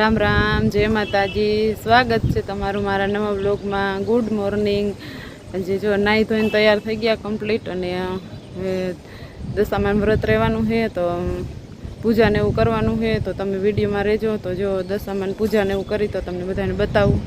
રામ રામ, જય માતાજી. સ્વાગત છે તમારું મારા નવા બ્લોગમાં ગુડ મોર્નિંગ જે જો નાહી ધોઈને તૈયાર થઈ ગયા કમ્પ્લીટ અને હવે દશામાન વ્રત રહેવાનું છે, તો પૂજાને એવું કરવાનું છે, તો તમે વિડીયોમાં રહેજો. તો જો દશામાન પૂજાને એવું કરી તો તમને બધાને બતાવું.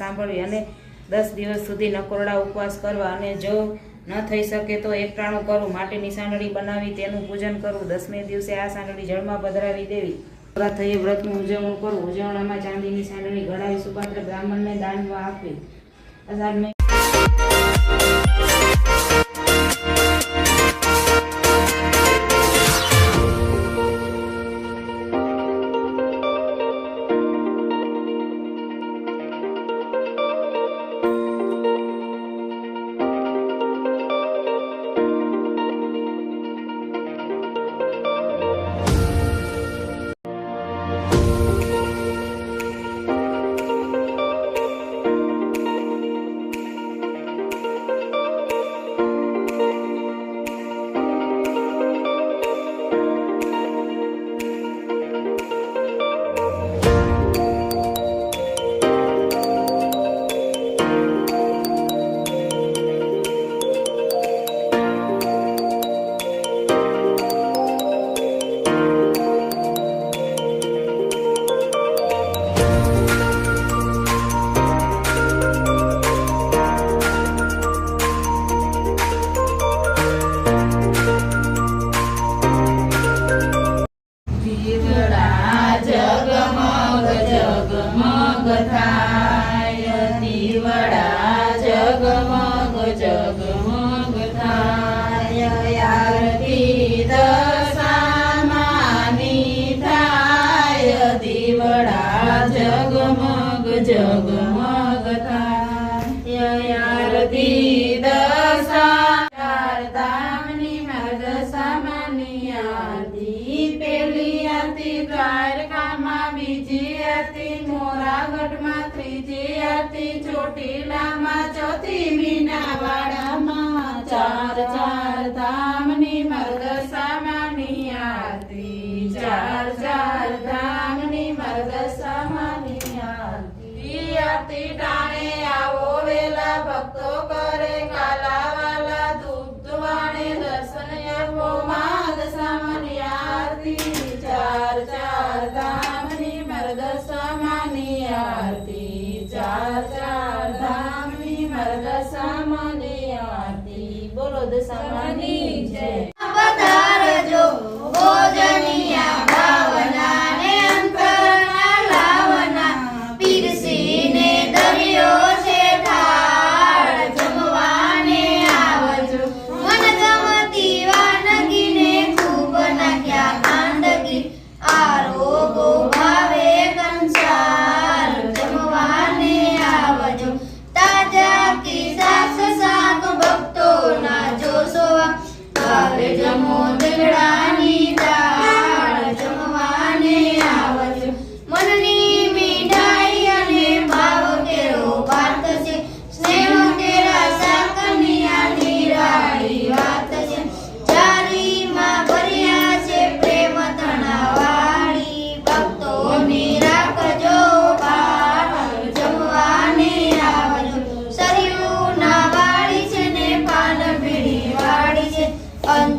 સાંભળવી અને દસ દિવસ સુધી નકોરડા ઉપવાસ કરવા અને જો ન થઈ શકે તો એકટાણું કરવું માટીની સાંડળી બનાવી તેનું પૂજન કરવું દસમે દિવસે આ સાંડળી જળમાં પધરાવી દેવી. પૂરા થઈ વ્રતનું ઉજવણું કરવું ઉજવણામાં ચાંદીની સાંડળી ગળાવી સુપાત્ર બ્રાહ્મણને દાનમાં આપવી. અષાઢ પૂતળા જગમગ જગમગ થાય વડમાં ત્રીજી આરતી ચોટીલામાં, ચોથી મીનાવાડામાં, ચાર ચાર ધામની મરદસામાની આરતી, ચાર ચાર ધામની મરદસામાની આરતી. આરતી ટાણે આવો વેલા ભક્તો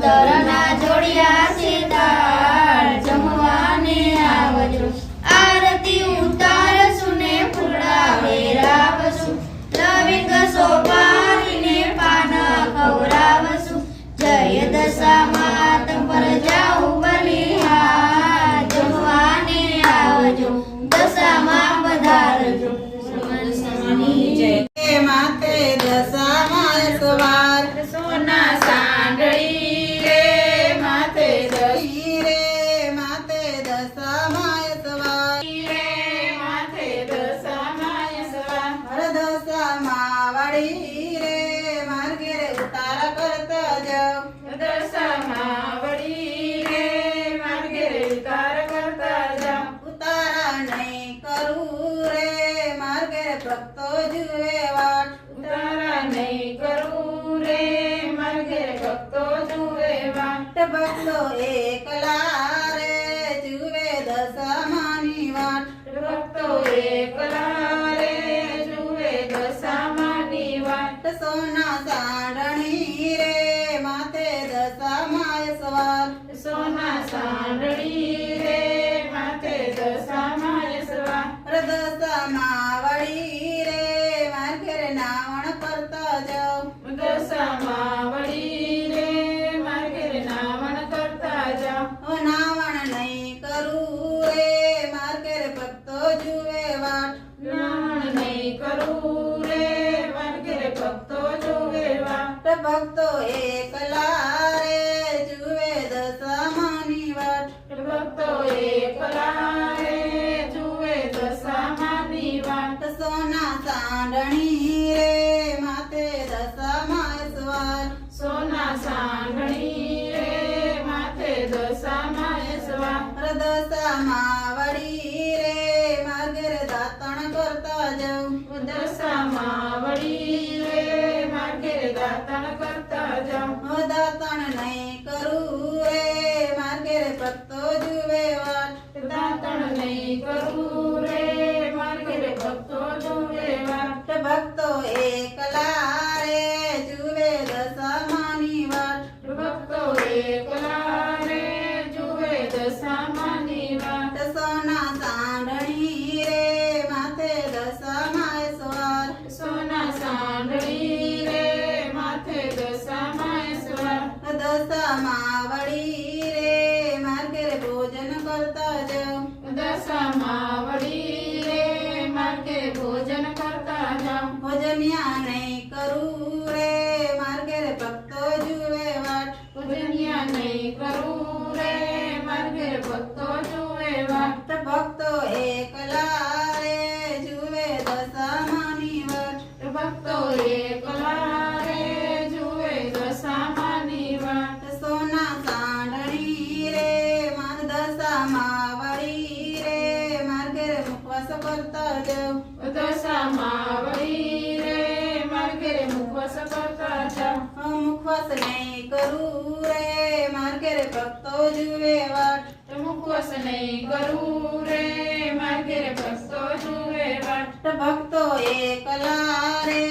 the ભક્તો જુએ વાટ ઉતારા નહીં કરું રે માર્ગે ભક્તો જુએ વાટ ભક્તો એકલા તો એકલા રે જુએ દશામાની વાટ. ભક્તો એકલા રે જુએ દશામાની વાટ. સોના સાંડણી રે માતે દશામાં સ્વાર. સોના સાંડણી રે માથે દશામાં સ્વાર. દશામાં વળી રે માગર દાતણ કરતા જાઉં. દશામાં વળી રે માગર દાતણ સોના મુખવાસ નહીં કરું રે માર્ગેર ભક્તો જુએ વાટ. મુખવાસ નહીં કરું રે માર ઘેર ભક્તો જુએ વાટ. ભક્તો એકલા રે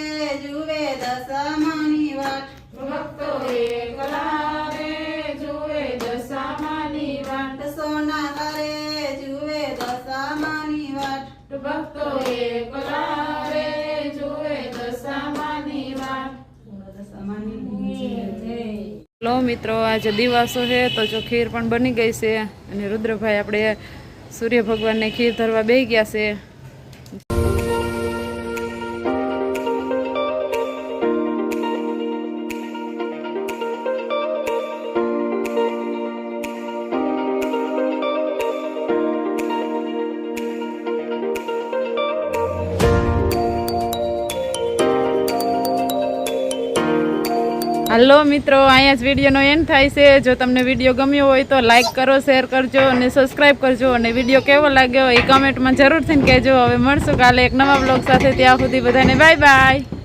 જુએ દશામાની વાટ. ભક્તો એકલા રે જુએ દશામાની વાટ. સોના રે જુએ દશામાની વાટ. ભક્તો એકલા લો મિત્રો, આજે દિવાસો છે તો જો ખીર પણ બની ગઈ છે અને રુદ્રભાઈ આપણે સૂર્ય ભગવાનને ખીર ધરવા બે ગયા છે. હાલો મિત્રો અહીંયા જ વિડીયોનો એન્ડ થાય છે. જો તમને વીડિયો ગમ્યો હોય તો લાઈક કરો શેર કરજો અને સબસ્ક્રાઈબ કરજો. અને વીડિયો કેવો લાગ્યો એ કમેન્ટમાં જરૂરથી કહેજો. હવે મળશું કાલે એક નવા બ્લોગ સાથે. ત્યાં સુધી બધાને બાય બાય